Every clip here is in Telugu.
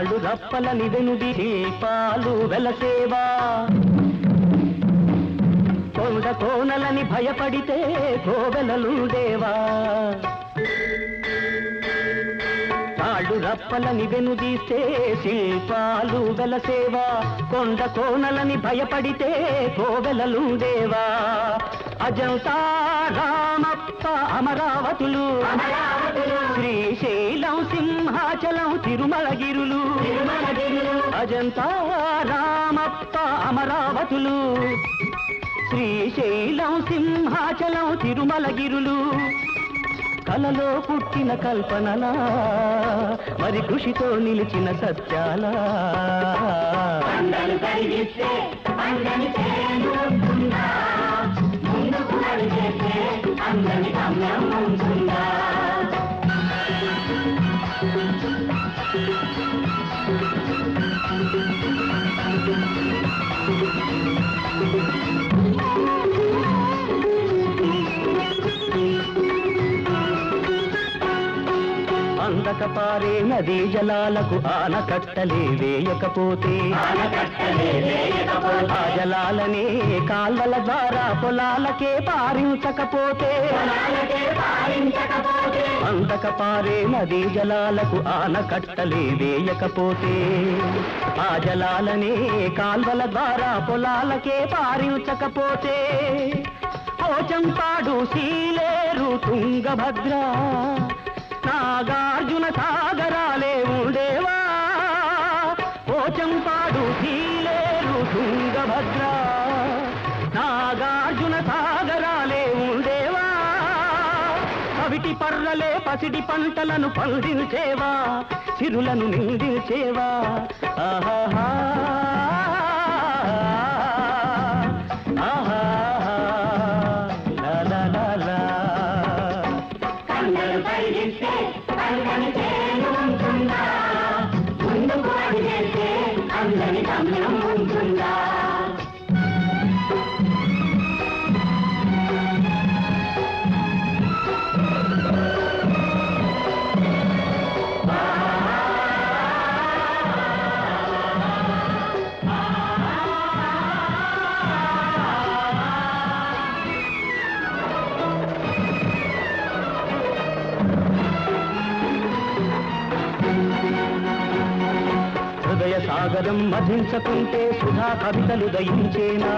వాళ్ళు రప్పల వెనుడి దీపాలు వెలసేవా? కొండ కోనలని భయపడితే కోవెలలుండేవా తాళ్ళు రప్పలని వెనుదీస్తే శిల్పాలు వెలసేవా? కొండ కోనలని భయపడితే కోవెలలుండేవా అజంతా రామప్ప అమరావతులు. శ్రీశైలం సింహాచలం తిరుమలగిరులు. అజంతా రామప్ప అమరావతులు. శ్రీశైలం సింహాచలం తిరుమలగిరులు. కలలో పుట్టిన కల్పనలా మరి కృషితో నిలిచిన సత్యాలా. అందరు అందని గమ్యం ఉంటుందా అందక పారే నదీ జలాలకు ఆనకట్టలే వేయకపోతే ఆనకట్టలే వేయకపోతే ఆ కాల్వల ద్వారా పొలాలకే పారించకపోతే. అంతక పారే నదీ జలాలకు ఆనకట్టలే వేయకపోతే. ఆ జలాలనే కాల్వల ద్వారా పొలాలకే పారించకపోతే. పోచంపాడు శీలేరు తుంగభద్ర నాగార్జున సాగరాలే ఉండేవా. పోచంపాడు పేరు తుంగభద్ర నాగార్జున సాగరాలే ఉండేవా? కవిటి పర్రలే పసిడి పంటలను పండించేవా? చిరులను నిందించేవా? ఆహాహా. ఆహాహా. లా లా లా అందని గమ్యం మధించకుంటే సుధా కవితలు దయించేనా?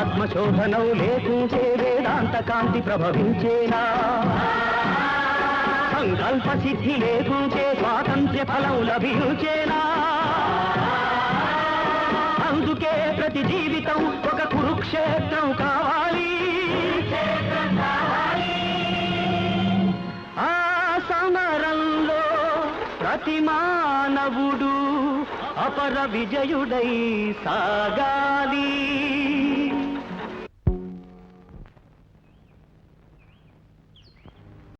ఆత్మశోధనవు లేకుంటే వేదాంత కాంతి ప్రభవించేనా? సంకల్ప సిద్ధి లేకుంటే స్వాతంత్ర్య ఫలం లభించేనా? అందుకే ప్రతి జీవితం ఒక కురుక్షేత్రం కా ప్రతి మానవుడు అపర విజయుడై సాగా